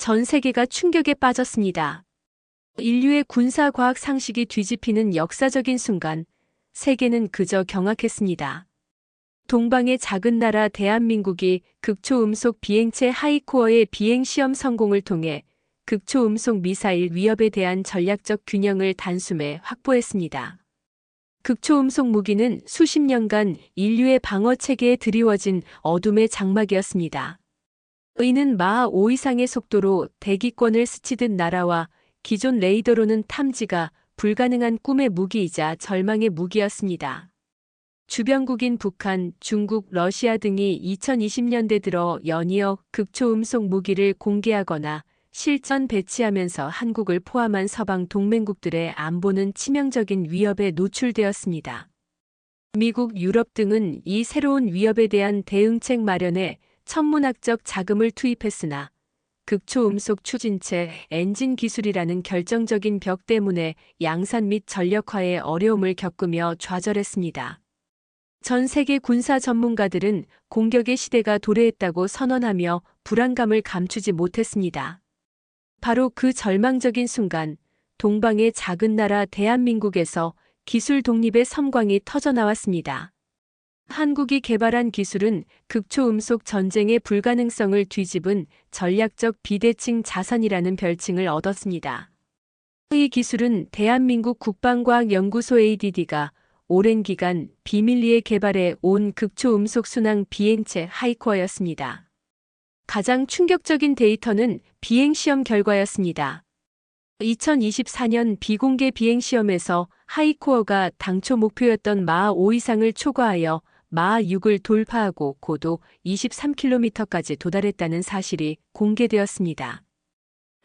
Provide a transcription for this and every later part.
전 세계가 충격에 빠졌습니다. 인류의 군사과학 상식이 뒤집히는 역사적인 순간, 세계는 그저 경악했습니다. 동방의 작은 나라 대한민국이 극초음속 비행체 하이코어의 비행 시험 성공을 통해 극초음속 미사일 위협에 대한 전략적 균형을 단숨에 확보했습니다. 극초음속 무기는 수십 년간 인류의 방어 체계에 드리워진 어둠의 장막이었습니다. 의는 마하 5 이상의 속도로 대기권을 스치듯 날아와 기존 레이더로는 탐지가 불가능한 꿈의 무기이자 절망의 무기였습니다. 주변국인 북한, 중국, 러시아 등이 2020년대 들어 연이어 극초음속 무기를 공개하거나 실전 배치하면서 한국을 포함한 서방 동맹국들의 안보는 치명적인 위협에 노출되었습니다. 미국, 유럽 등은 이 새로운 위협에 대한 대응책 마련에 천문학적 자금을 투입했으나 극초음속 추진체 엔진 기술이라는 결정적인 벽 때문에 양산 및 전력화에 어려움을 겪으며 좌절했습니다. 전 세계 군사 전문가들은 공격의 시대가 도래했다고 선언하며 불안감을 감추지 못했습니다. 바로 그 절망적인 순간 동방의 작은 나라 대한민국에서 기술 독립의 섬광이 터져나왔습니다. 한국이 개발한 기술은 극초음속 전쟁의 불가능성을 뒤집은 전략적 비대칭 자산이라는 별칭을 얻었습니다. 이 기술은 대한민국 국방과학연구소 ADD가 오랜 기간 비밀리에 개발해 온 극초음속 순항 비행체 하이코어였습니다. 가장 충격적인 데이터는 비행시험 결과였습니다. 2024년 비공개 비행시험에서 하이코어가 당초 목표였던 마하 5 이상을 초과하여 마하 6을 돌파하고 고도 23km까지 도달했다는 사실이 공개되었습니다.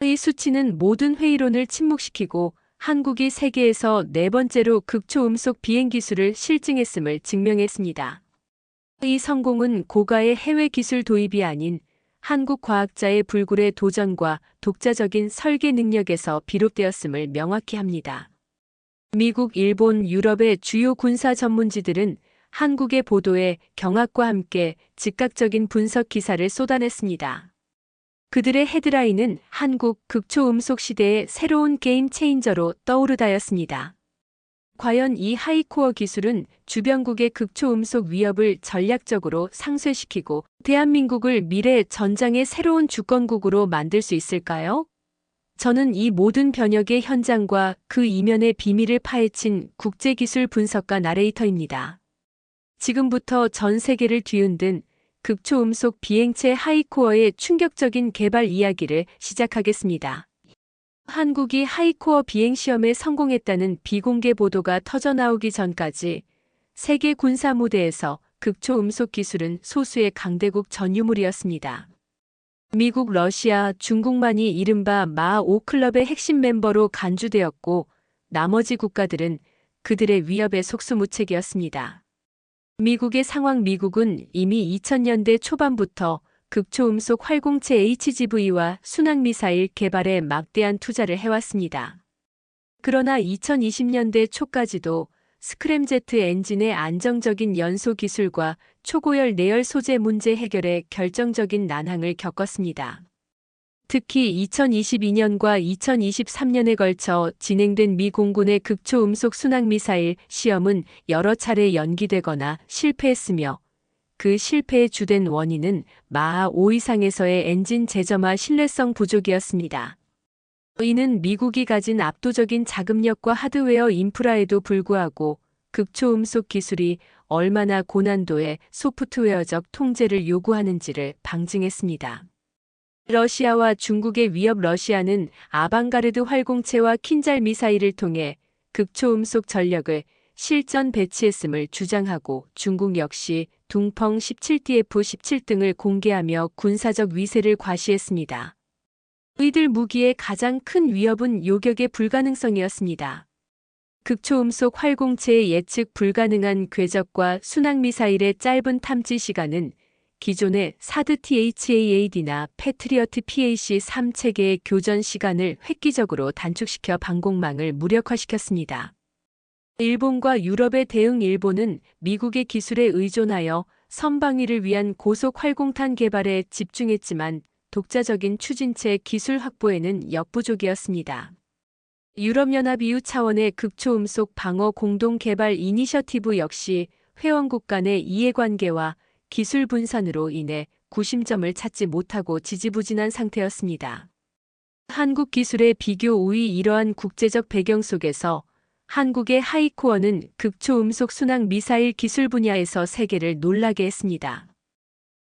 이 수치는 모든 회의론을 침묵시키고 한국이 세계에서 네 번째로 극초음속 비행 기술을 실증했음을 증명했습니다. 이 성공은 고가의 해외 기술 도입이 아닌 한국 과학자의 불굴의 도전과 독자적인 설계 능력에서 비롯되었음을 명확히 합니다. 미국, 일본, 유럽의 주요 군사 전문지들은 한국의 보도에 경악과 함께 즉각적인 분석 기사를 쏟아냈습니다. 그들의 헤드라인은 한국 극초음속 시대의 새로운 게임 체인저로 떠오르다였습니다. 과연 이 하이코어 기술은 주변국의 극초음속 위협을 전략적으로 상쇄시키고 대한민국을 미래 전장의 새로운 주권국으로 만들 수 있을까요? 저는 이 모든 변혁의 현장과 그 이면의 비밀을 파헤친 국제기술 분석가 나레이터입니다. 지금부터 전 세계를 뒤흔든 극초음속 비행체 하이코어의 충격적인 개발 이야기를 시작하겠습니다. 한국이 하이코어 비행시험에 성공했다는 비공개 보도가 터져나오기 전까지 세계 군사 무대에서 극초음속 기술은 소수의 강대국 전유물이었습니다. 미국, 러시아, 중국만이 이른바 마5 클럽의 핵심 멤버로 간주되었고 나머지 국가들은 그들의 위협의 속수무책이었습니다. 미국의 상황 미국은 이미 2000년대 초반부터 극초음속 활공체 HGV와 순항미사일 개발에 막대한 투자를 해왔습니다. 그러나 2020년대 초까지도 스크램제트 엔진의 안정적인 연소 기술과 초고열 내열 소재 문제 해결에 결정적인 난항을 겪었습니다. 특히 2022년과 2023년에 걸쳐 진행된 미 공군의 극초음속 순항미사일 시험은 여러 차례 연기되거나 실패했으며 그 실패의 주된 원인은 마하 5 이상에서의 엔진 제점화 신뢰성 부족이었습니다. 이는 미국이 가진 압도적인 자금력과 하드웨어 인프라에도 불구하고 극초음속 기술이 얼마나 고난도의 소프트웨어적 통제를 요구하는지를 방증했습니다. 러시아와 중국의 위협 러시아는 아방가르드 활공체와 킨잘 미사일을 통해 극초음속 전력을 실전 배치했음을 주장하고 중국 역시 둥펑 17DF-17 등을 공개하며 군사적 위세를 과시했습니다. 이들 무기의 가장 큰 위협은 요격의 불가능성이었습니다. 극초음속 활공체의 예측 불가능한 궤적과 순항미사일의 짧은 탐지 시간은 기존의 사드 THAAD나 패트리어트 PAC-3 체계의 교전 시간을 획기적으로 단축시켜 방공망을 무력화시켰습니다. 일본과 유럽의 대응 일본은 미국의 기술에 의존하여 선방위를 위한 고속 활공탄 개발에 집중했지만 독자적인 추진체 기술 확보에는 역부족이었습니다. 유럽연합 EU 차원의 극초음속 방어 공동 개발 이니셔티브 역시 회원국 간의 이해관계와 기술 분산으로 인해 구심점을 찾지 못하고 지지부진한 상태였습니다. 한국 기술의 비교 우위 이러한 국제적 배경 속에서 한국의 하이코어는 극초음속 순항 미사일 기술 분야에서 세계를 놀라게 했습니다.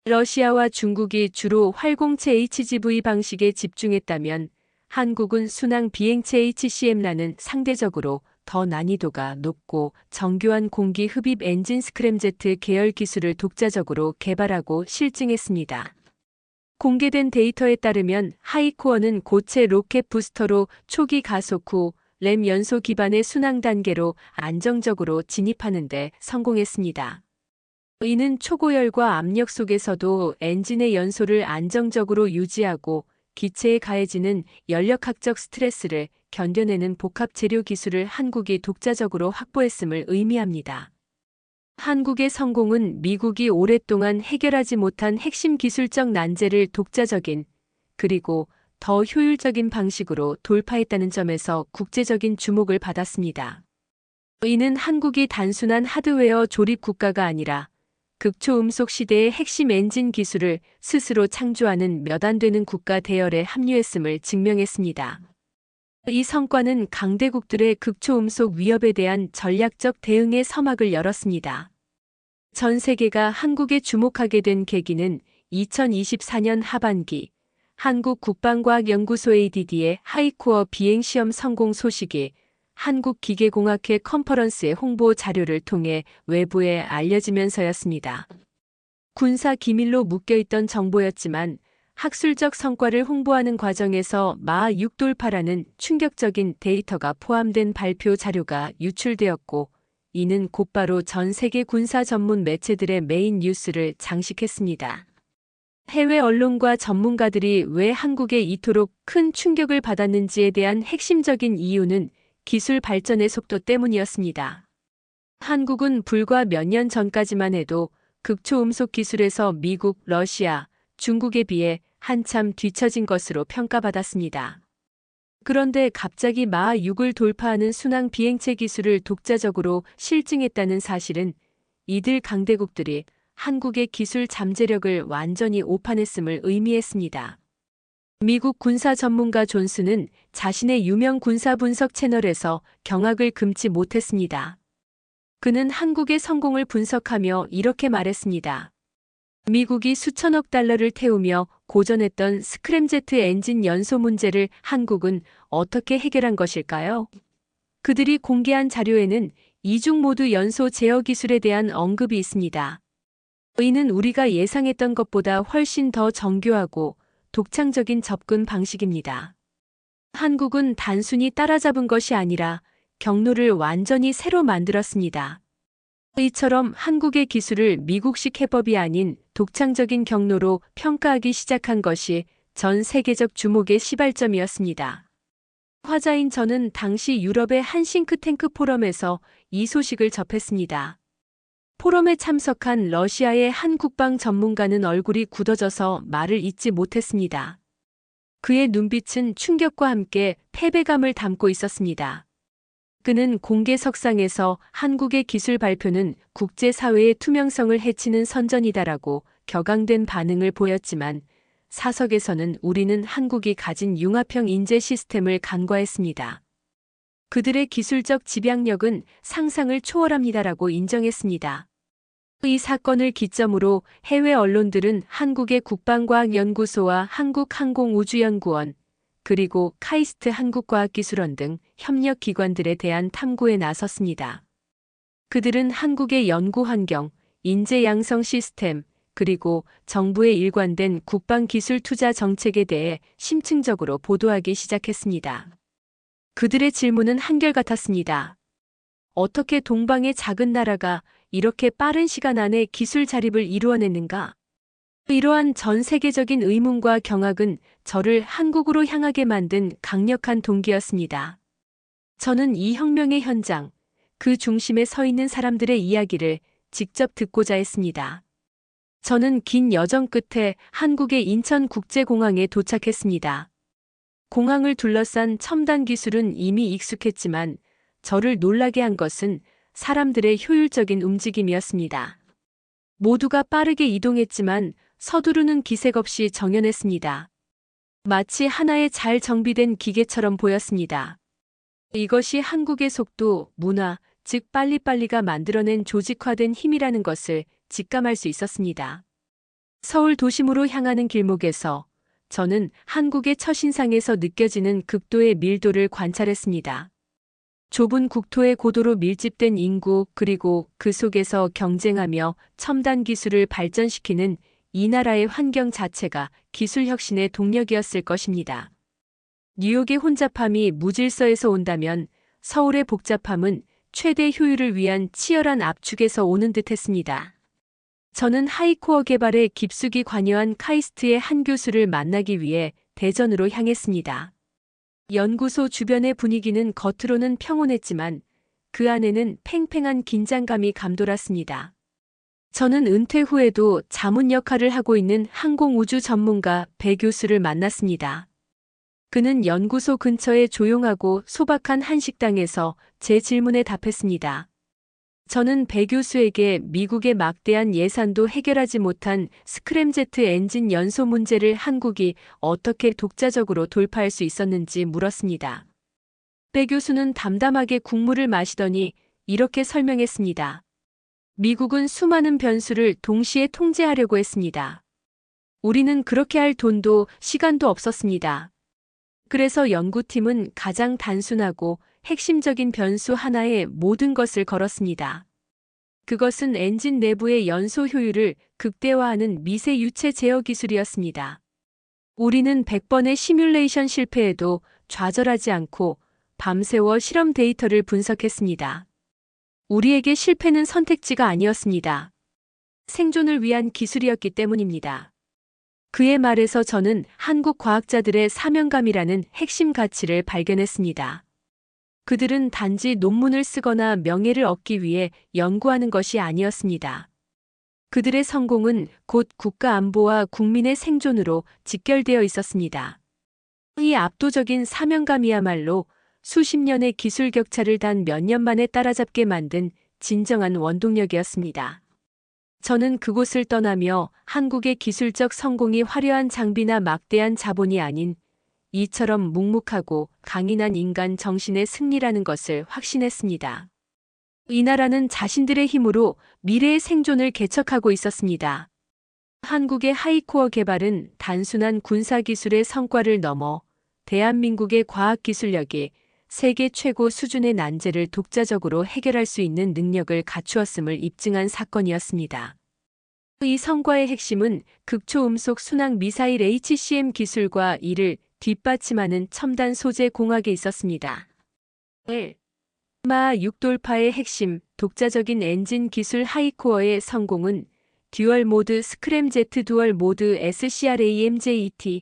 러시아와 중국이 주로 활공체 HGV 방식에 집중했다면 한국은 순항 비행체 HCM라는 상대적으로 더 난이도가 높고 정교한 공기 흡입 엔진 스크램제트 계열 기술을 독자적으로 개발하고 실증했습니다. 공개된 데이터에 따르면 하이코어는 고체 로켓 부스터로 초기 가속 후 램 연소 기반의 순항 단계로 안정적으로 진입하는 데 성공했습니다. 이는 초고열과 압력 속에서도 엔진의 연소를 안정적으로 유지하고 기체에 가해지는 연력학적 스트레스를 견뎌내는 복합 재료 기술을 한국이 독자적으로 확보했음을 의미합니다. 한국의 성공은 미국이 오랫동안 해결하지 못한 핵심 기술적 난제를 독자적인 그리고 더 효율적인 방식으로 돌파했다는 점에서 국제적인 주목을 받았습니다. 이는 한국이 단순한 하드웨어 조립 국가가 아니라 극초음속 시대의 핵심 엔진 기술을 스스로 창조하는 몇 안 되는 국가 대열에 합류했음을 증명했습니다. 이 성과는 강대국들의 극초음속 위협에 대한 전략적 대응의 서막을 열었습니다. 전 세계가 한국에 주목하게 된 계기는 2024년 하반기 한국국방과학연구소 ADD의 하이코어 비행시험 성공 소식이 한국기계공학회 컨퍼런스의 홍보 자료를 통해 외부에 알려지면서였습니다. 군사 기밀로 묶여있던 정보였지만 학술적 성과를 홍보하는 과정에서 마 6돌파라는 충격적인 데이터가 포함된 발표 자료가 유출되었고 이는 곧바로 전 세계 군사 전문 매체들의 메인 뉴스를 장식했습니다. 해외 언론과 전문가들이 왜 한국에 이토록 큰 충격을 받았는지에 대한 핵심적인 이유는 기술 발전의 속도 때문이었습니다. 한국은 불과 몇 년 전까지만 해도 극초음속 기술에서 미국, 러시아, 중국에 비해 한참 뒤처진 것으로 평가받았습니다. 그런데 갑자기 마 6을 돌파하는 순항 비행체 기술을 독자적으로 실증했다는 사실은 이들 강대국들이 한국의 기술 잠재력을 완전히 오판했음을 의미했습니다. 미국 군사 전문가 존스는 자신의 유명 군사 분석 채널에서 경악을 금치 못했습니다. 그는 한국의 성공을 분석하며 이렇게 말했습니다. 미국이 수천억 달러를 태우며 고전했던 스크램제트 엔진 연소 문제를 한국은 어떻게 해결한 것일까요? 그들이 공개한 자료에는 이중 모두 연소 제어 기술에 대한 언급이 있습니다. 이는 우리가 예상했던 것보다 훨씬 더 정교하고 독창적인 접근 방식입니다. 한국은 단순히 따라잡은 것이 아니라 경로를 완전히 새로 만들었습니다. 이처럼 한국의 기술을 미국식 해법이 아닌 독창적인 경로로 평가하기 시작한 것이 전 세계적 주목의 시발점이었습니다. 화자인 저는 당시 유럽의 한 싱크탱크 포럼에서 이 소식을 접했습니다. 포럼에 참석한 러시아의 한 국방 전문가는 얼굴이 굳어져서 말을 잇지 못했습니다. 그의 눈빛은 충격과 함께 패배감을 담고 있었습니다. 그는 공개석상에서 한국의 기술 발표는 국제사회의 투명성을 해치는 선전이다라고 격앙된 반응을 보였지만 사석에서는 우리는 한국이 가진 융합형 인재 시스템을 간과했습니다. 그들의 기술적 집약력은 상상을 초월합니다라고 인정했습니다. 이 사건을 기점으로 해외 언론들은 한국의 국방과학연구소와 한국항공우주연구원, 그리고 카이스트 한국과학기술원 등 협력 기관들에 대한 탐구에 나섰습니다. 그들은 한국의 연구 환경, 인재 양성 시스템, 그리고 정부의 일관된 국방 기술 투자 정책에 대해 심층적으로 보도하기 시작했습니다. 그들의 질문은 한결같았습니다. 어떻게 동방의 작은 나라가 이렇게 빠른 시간 안에 기술 자립을 이루어냈는가? 이러한 전 세계적인 의문과 경악은 저를 한국으로 향하게 만든 강력한 동기였습니다. 저는 이 혁명의 현장, 그 중심에 서 있는 사람들의 이야기를 직접 듣고자 했습니다. 저는 긴 여정 끝에 한국의 인천국제공항에 도착했습니다. 공항을 둘러싼 첨단 기술은 이미 익숙했지만 저를 놀라게 한 것은 사람들의 효율적인 움직임이었습니다. 모두가 빠르게 이동했지만 서두르는 기색 없이 정연했습니다. 마치 하나의 잘 정비된 기계처럼 보였습니다. 이것이 한국의 속도, 문화, 즉 빨리빨리가 만들어낸 조직화된 힘이라는 것을 직감할 수 있었습니다. 서울 도심으로 향하는 길목에서 저는 한국의 첫인상에서 느껴지는 극도의 밀도를 관찰했습니다. 좁은 국토에 고도로 밀집된 인구 그리고 그 속에서 경쟁하며 첨단 기술을 발전시키는 이 나라의 환경 자체가 기술 혁신의 동력이었을 것입니다. 뉴욕의 혼잡함이 무질서에서 온다면 서울의 복잡함은 최대 효율을 위한 치열한 압축에서 오는 듯 했습니다. 저는 하이코어 개발에 깊숙이 관여한 카이스트의 한 교수를 만나기 위해 대전으로 향했습니다. 연구소 주변의 분위기는 겉으로는 평온했지만 그 안에는 팽팽한 긴장감이 감돌았습니다. 저는 은퇴 후에도 자문 역할을 하고 있는 항공우주 전문가 배 교수를 만났습니다. 그는 연구소 근처의 조용하고 소박한 한식당에서 제 질문에 답했습니다. 저는 배 교수에게 미국의 막대한 예산도 해결하지 못한 스크램제트 엔진 연소 문제를 한국이 어떻게 독자적으로 돌파할 수 있었는지 물었습니다. 배 교수는 담담하게 국물을 마시더니 이렇게 설명했습니다. 미국은 수많은 변수를 동시에 통제하려고 했습니다. 우리는 그렇게 할 돈도 시간도 없었습니다. 그래서 연구팀은 가장 단순하고 핵심적인 변수 하나에 모든 것을 걸었습니다. 그것은 엔진 내부의 연소 효율을 극대화하는 미세 유체 제어 기술이었습니다. 우리는 100번의 시뮬레이션 실패에도 좌절하지 않고 밤새워 실험 데이터를 분석했습니다. 우리에게 실패는 선택지가 아니었습니다. 생존을 위한 기술이었기 때문입니다. 그의 말에서 저는 한국 과학자들의 사명감이라는 핵심 가치를 발견했습니다. 그들은 단지 논문을 쓰거나 명예를 얻기 위해 연구하는 것이 아니었습니다. 그들의 성공은 곧 국가 안보와 국민의 생존으로 직결되어 있었습니다. 이 압도적인 사명감이야말로 수십 년의 기술 격차를 단 몇 년 만에 따라잡게 만든 진정한 원동력이었습니다. 저는 그곳을 떠나며 한국의 기술적 성공이 화려한 장비나 막대한 자본이 아닌 이처럼 묵묵하고 강인한 인간 정신의 승리라는 것을 확신했습니다. 이 나라는 자신들의 힘으로 미래의 생존을 개척하고 있었습니다. 한국의 하이코어 개발은 단순한 군사기술의 성과를 넘어 대한민국의 과학기술력이 세계 최고 수준의 난제를 독자적으로 해결할 수 있는 능력을 갖추었음을 입증한 사건이었습니다. 이 성과의 핵심은 극초음속 순항 미사일 HCM 기술과 이를 뒷받침하는 첨단 소재 공학에 있었습니다. 1. 마 6돌파의 핵심, 독자적인 엔진 기술 하이코어의 성공은 듀얼 모드 스크램제트 듀얼 모드 SCRAMJET,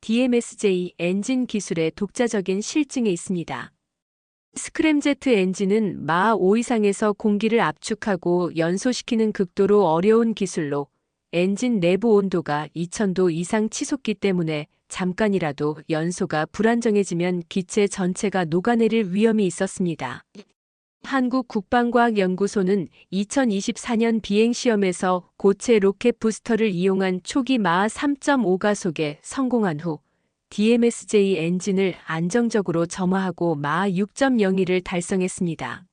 DMSJ 엔진 기술의 독자적인 실증에 있습니다. 스크램제트 엔진은 마 5 이상에서 공기를 압축하고 연소시키는 극도로 어려운 기술로 엔진 내부 온도가 2000도 이상 치솟기 때문에 잠깐이라도 연소가 불안정해지면 기체 전체가 녹아내릴 위험이 있었습니다. 한국국방과학연구소는 2024년 비행시험에서 고체 로켓 부스터를 이용한 초기 마하 3.5 가속에 성공한 후 DMSJ 엔진을 안정적으로 점화하고 마하 6.01을 달성했습니다.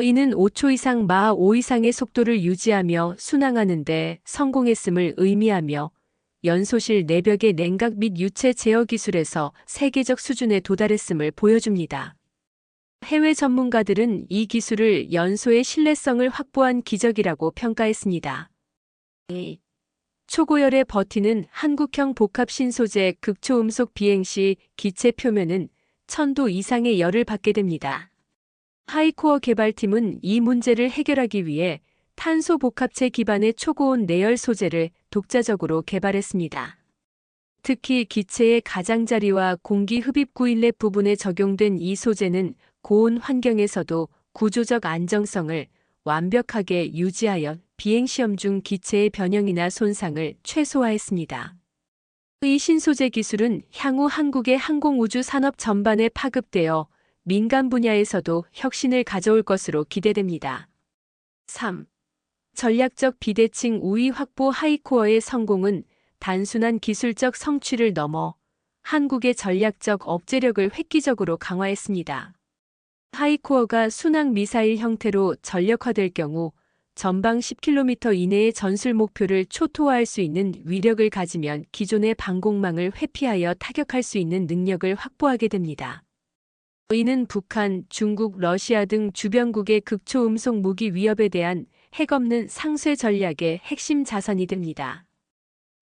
이는 5초 이상 마하 5 이상의 속도를 유지하며 순항하는데 성공했음을 의미하며 연소실 내벽의 냉각 및 유체 제어 기술에서 세계적 수준에 도달했음을 보여줍니다. 해외 전문가들은 이 기술을 연소의 신뢰성을 확보한 기적이라고 평가했습니다. 초고열에 버티는 한국형 복합 신소재 극초음속 비행 시 기체 표면은 1000도 이상의 열을 받게 됩니다. 하이코어 개발팀은 이 문제를 해결하기 위해 탄소 복합체 기반의 초고온 내열 소재를 독자적으로 개발했습니다. 특히 기체의 가장자리와 공기 흡입 구 인렛 부분에 적용된 이 소재는 고온 환경에서도 구조적 안정성을 완벽하게 유지하여 비행시험 중 기체의 변형이나 손상을 최소화했습니다. 이 신소재 기술은 향후 한국의 항공우주 산업 전반에 파급되어 민간 분야에서도 혁신을 가져올 것으로 기대됩니다. 3. 전략적 비대칭 우위 확보 하이코어의 성공은 단순한 기술적 성취를 넘어 한국의 전략적 억제력을 획기적으로 강화했습니다. 하이코어가 순항 미사일 형태로 전력화될 경우 전방 10km 이내의 전술 목표를 초토화할 수 있는 위력을 가지면 기존의 방공망을 회피하여 타격할 수 있는 능력을 확보하게 됩니다. 이는 북한, 중국, 러시아 등 주변국의 극초음속 무기 위협에 대한 핵 없는 상쇄 전략의 핵심 자산이 됩니다.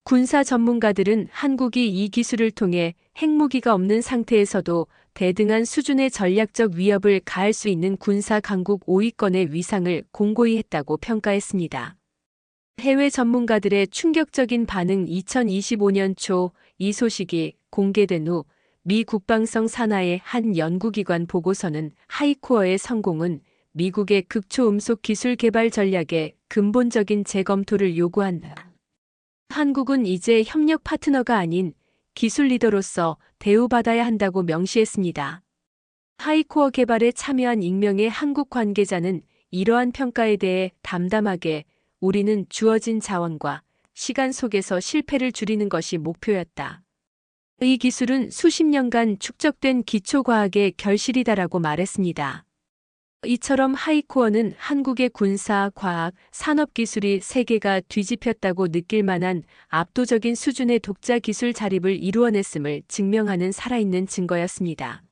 군사 전문가들은 한국이 이 기술을 통해 핵무기가 없는 상태에서도 대등한 수준의 전략적 위협을 가할 수 있는 군사 강국 5위권의 위상을 공고히 했다고 평가했습니다. 해외 전문가들의 충격적인 반응 2025년 초 이 소식이 공개된 후 미 국방성 산하의 한 연구기관 보고서는 하이코어의 성공은 미국의 극초음속 기술 개발 전략의 근본적인 재검토를 요구한다. 한국은 이제 협력 파트너가 아닌 기술 리더로서 대우받아야 한다고 명시했습니다. 하이코어 개발에 참여한 익명의 한국 관계자는 이러한 평가에 대해 담담하게 우리는 주어진 자원과 시간 속에서 실패를 줄이는 것이 목표였다. 이 기술은 수십 년간 축적된 기초과학의 결실이다라고 말했습니다. 이처럼 하이코어는 한국의 군사, 과학, 산업 기술이 세계가 뒤집혔다고 느낄 만한 압도적인 수준의 독자 기술 자립을 이루어냈음을 증명하는 살아있는 증거였습니다.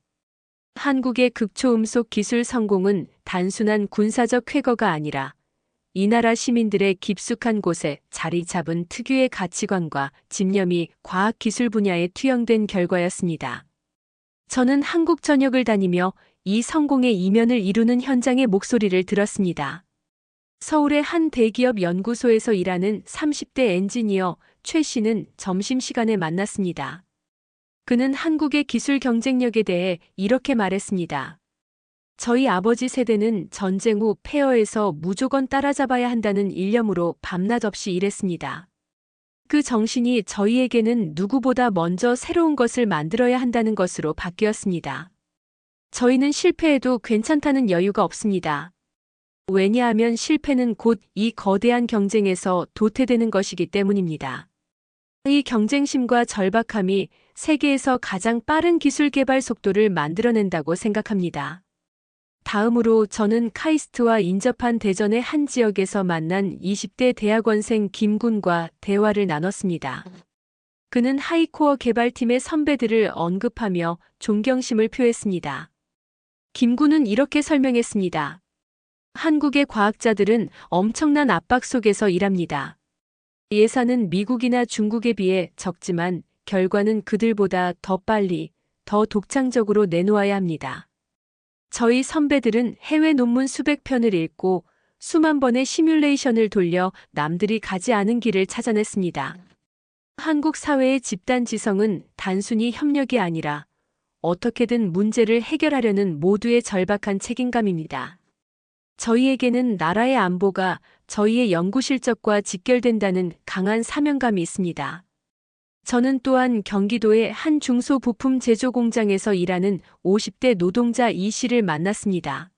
한국의 극초음속 기술 성공은 단순한 군사적 쾌거가 아니라 이 나라 시민들의 깊숙한 곳에 자리 잡은 특유의 가치관과 집념이 과학기술 분야에 투영된 결과였습니다. 저는 한국 전역을 다니며 이 성공의 이면을 이루는 현장의 목소리를 들었습니다. 서울의 한 대기업 연구소에서 일하는 30대 엔지니어 최 씨는 점심시간에 만났습니다. 그는 한국의 기술 경쟁력에 대해 이렇게 말했습니다. 저희 아버지 세대는 전쟁 후 폐허에서 무조건 따라잡아야 한다는 일념으로 밤낮 없이 일했습니다. 그 정신이 저희에게는 누구보다 먼저 새로운 것을 만들어야 한다는 것으로 바뀌었습니다. 저희는 실패해도 괜찮다는 여유가 없습니다. 왜냐하면 실패는 곧 이 거대한 경쟁에서 도태되는 것이기 때문입니다. 이 경쟁심과 절박함이 세계에서 가장 빠른 기술 개발 속도를 만들어낸다고 생각합니다. 다음으로 저는 카이스트와 인접한 대전의 한 지역에서 만난 20대 대학원생 김군과 대화를 나눴습니다. 그는 하이코어 개발팀의 선배들을 언급하며 존경심을 표했습니다. 김군은 이렇게 설명했습니다. 한국의 과학자들은 엄청난 압박 속에서 일합니다. 예산은 미국이나 중국에 비해 적지만 결과는 그들보다 더 빨리, 더 독창적으로 내놓아야 합니다. 저희 선배들은 해외 논문 수백 편을 읽고 수만 번의 시뮬레이션을 돌려 남들이 가지 않은 길을 찾아냈습니다. 한국 사회의 집단 지성은 단순히 협력이 아니라 어떻게든 문제를 해결하려는 모두의 절박한 책임감입니다. 저희에게는 나라의 안보가 저희의 연구 실적과 직결된다는 강한 사명감이 있습니다. 저는 또한 경기도의 한 중소 부품 제조 공장에서 일하는 50대 노동자 이 씨를 만났습니다.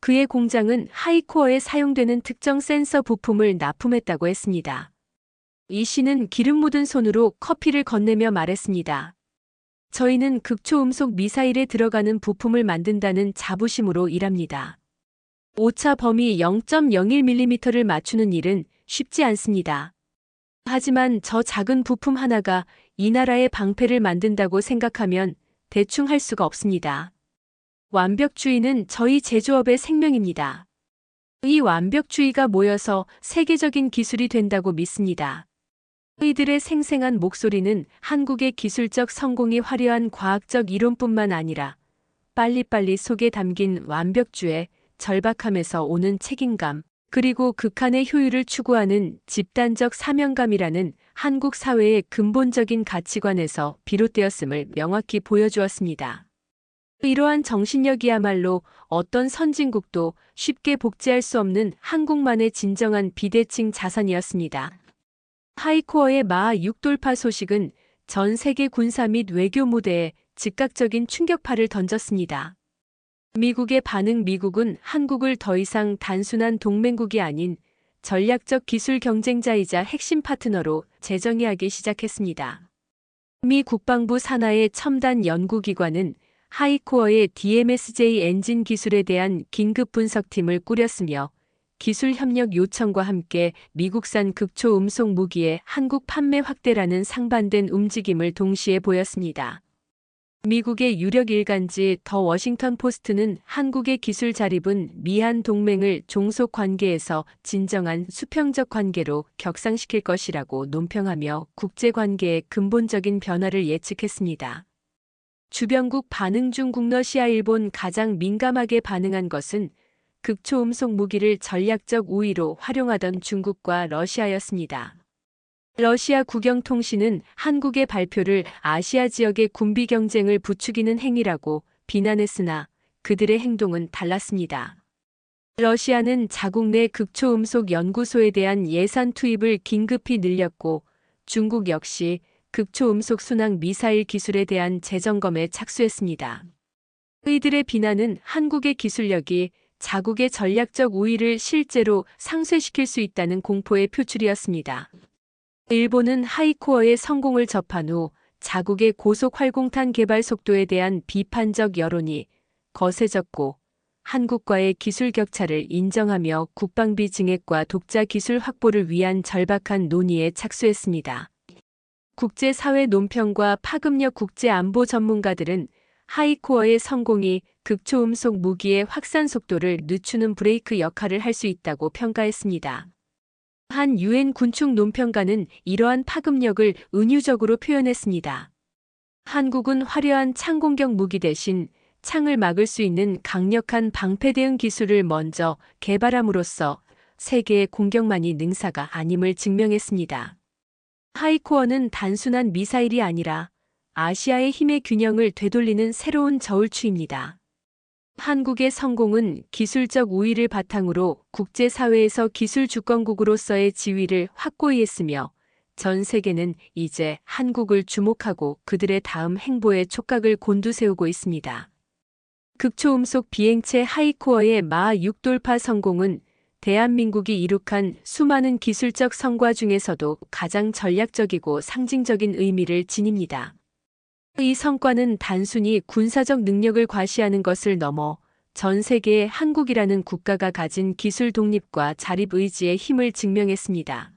그의 공장은 하이코어에 사용되는 특정 센서 부품을 납품했다고 했습니다. 이 씨는 기름 묻은 손으로 커피를 건네며 말했습니다. 저희는 극초음속 미사일에 들어가는 부품을 만든다는 자부심으로 일합니다. 오차 범위 0.01mm를 맞추는 일은 쉽지 않습니다. 하지만 저 작은 부품 하나가 이 나라의 방패를 만든다고 생각하면 대충 할 수가 없습니다. 완벽주의는 저희 제조업의 생명입니다. 이 완벽주의가 모여서 세계적인 기술이 된다고 믿습니다. 이들의 생생한 목소리는 한국의 기술적 성공이 화려한 과학적 이론뿐만 아니라 빨리빨리 속에 담긴 완벽주의, 절박함에서 오는 책임감, 그리고 극한의 효율을 추구하는 집단적 사명감이라는 한국 사회의 근본적인 가치관에서 비롯되었음을 명확히 보여주었습니다. 이러한 정신력이야말로 어떤 선진국도 쉽게 복제할 수 없는 한국만의 진정한 비대칭 자산이었습니다. 하이코어의 마하 6돌파 소식은 전 세계 군사 및 외교 무대에 즉각적인 충격파를 던졌습니다. 미국의 반응 미국은 한국을 더 이상 단순한 동맹국이 아닌 전략적 기술 경쟁자이자 핵심 파트너로 재정의하기 시작했습니다. 미 국방부 산하의 첨단 연구기관은 하이코어의 DMSJ 엔진 기술에 대한 긴급 분석팀을 꾸렸으며 기술 협력 요청과 함께 미국산 극초 음속 무기의 한국 판매 확대라는 상반된 움직임을 동시에 보였습니다. 미국의 유력 일간지 더 워싱턴 포스트는 한국의 기술 자립은 미한 동맹을 종속 관계에서 진정한 수평적 관계로 격상시킬 것이라고 논평하며 국제 관계의 근본적인 변화를 예측했습니다. 주변국 반응 중 국러시아 일본 가장 민감하게 반응한 것은 극초음속 무기를 전략적 우위로 활용하던 중국과 러시아였습니다. 러시아 국영통신은 한국의 발표를 아시아 지역의 군비 경쟁을 부추기는 행위라고 비난했으나 그들의 행동은 달랐습니다. 러시아는 자국 내 극초음속 연구소에 대한 예산 투입을 긴급히 늘렸고 중국 역시 극초음속 순항 미사일 기술에 대한 재점검에 착수했습니다. 이들의 비난은 한국의 기술력이 자국의 전략적 우위를 실제로 상쇄시킬 수 있다는 공포의 표출이었습니다. 일본은 하이코어의 성공을 접한 후 자국의 고속 활공탄 개발 속도에 대한 비판적 여론이 거세졌고 한국과의 기술 격차를 인정하며 국방비 증액과 독자 기술 확보를 위한 절박한 논의에 착수했습니다. 국제사회 논평과 파급력 국제안보 전문가들은 하이코어의 성공이 극초음 속 무기의 확산 속도를 늦추는 브레이크 역할을 할 수 있다고 평가했습니다. 한 유엔 군축 논평가는 이러한 파급력을 은유적으로 표현했습니다. 한국은 화려한 창공격 무기 대신 창을 막을 수 있는 강력한 방패 대응 기술을 먼저 개발함으로써 세계의 공격만이 능사가 아님을 증명했습니다. 하이코어는 단순한 미사일이 아니라 아시아의 힘의 균형을 되돌리는 새로운 저울추입니다. 한국의 성공은 기술적 우위를 바탕으로 국제사회에서 기술 주권국으로서의 지위를 확고히 했으며 전 세계는 이제 한국을 주목하고 그들의 다음 행보에 촉각을 곤두세우고 있습니다. 극초음속 비행체 하이코어의 마 6돌파 성공은 대한민국이 이룩한 수많은 기술적 성과 중에서도 가장 전략적이고 상징적인 의미를 지닙니다. 이 성과는 단순히 군사적 능력을 과시하는 것을 넘어 전 세계의 한국이라는 국가가 가진 기술 독립과 자립 의지의 힘을 증명했습니다.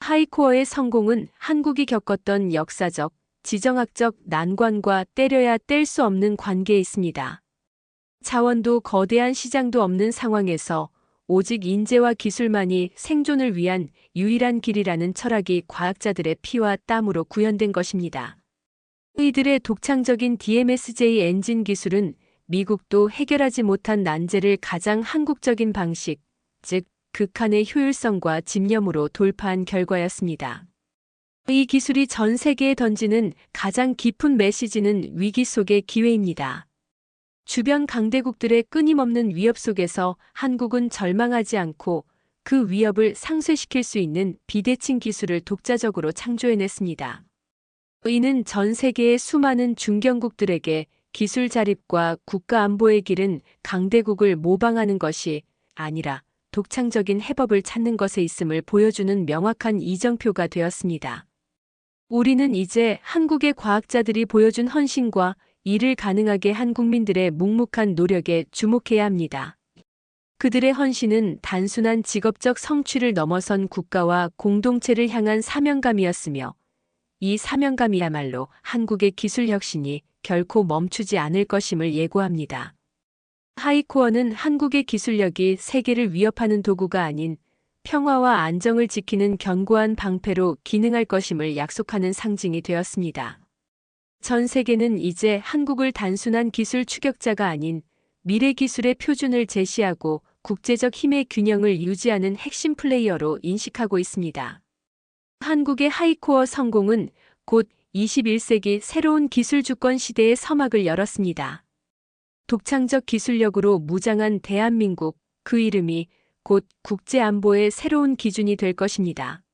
하이코어의 성공은 한국이 겪었던 역사적, 지정학적 난관과 때려야 뗄 수 없는 관계에 있습니다. 자원도 거대한 시장도 없는 상황에서 오직 인재와 기술만이 생존을 위한 유일한 길이라는 철학이 과학자들의 피와 땀으로 구현된 것입니다. 이들의 독창적인 DMSJ 엔진 기술은 미국도 해결하지 못한 난제를 가장 한국적인 방식, 즉 극한의 효율성과 집념으로 돌파한 결과였습니다. 이 기술이 전 세계에 던지는 가장 깊은 메시지는 위기 속의 기회입니다. 주변 강대국들의 끊임없는 위협 속에서 한국은 절망하지 않고 그 위협을 상쇄시킬 수 있는 비대칭 기술을 독자적으로 창조해냈습니다. 이는 전 세계의 수많은 중견국들에게 기술 자립과 국가 안보의 길은 강대국을 모방하는 것이 아니라 독창적인 해법을 찾는 것에 있음을 보여주는 명확한 이정표가 되었습니다. 우리는 이제 한국의 과학자들이 보여준 헌신과 이를 가능하게 한 국민들의 묵묵한 노력에 주목해야 합니다. 그들의 헌신은 단순한 직업적 성취를 넘어선 국가와 공동체를 향한 사명감이었으며 이 사명감이야말로 한국의 기술 혁신이 결코 멈추지 않을 것임을 예고합니다. 하이코어는 한국의 기술력이 세계를 위협하는 도구가 아닌 평화와 안정을 지키는 견고한 방패로 기능할 것임을 약속하는 상징이 되었습니다. 전 세계는 이제 한국을 단순한 기술 추격자가 아닌 미래 기술의 표준을 제시하고 국제적 힘의 균형을 유지하는 핵심 플레이어로 인식하고 있습니다. 한국의 하이코어 성공은 곧 21세기 새로운 기술 주권 시대의 서막을 열었습니다. 독창적 기술력으로 무장한 대한민국, 그 이름이 곧 국제안보의 새로운 기준이 될 것입니다.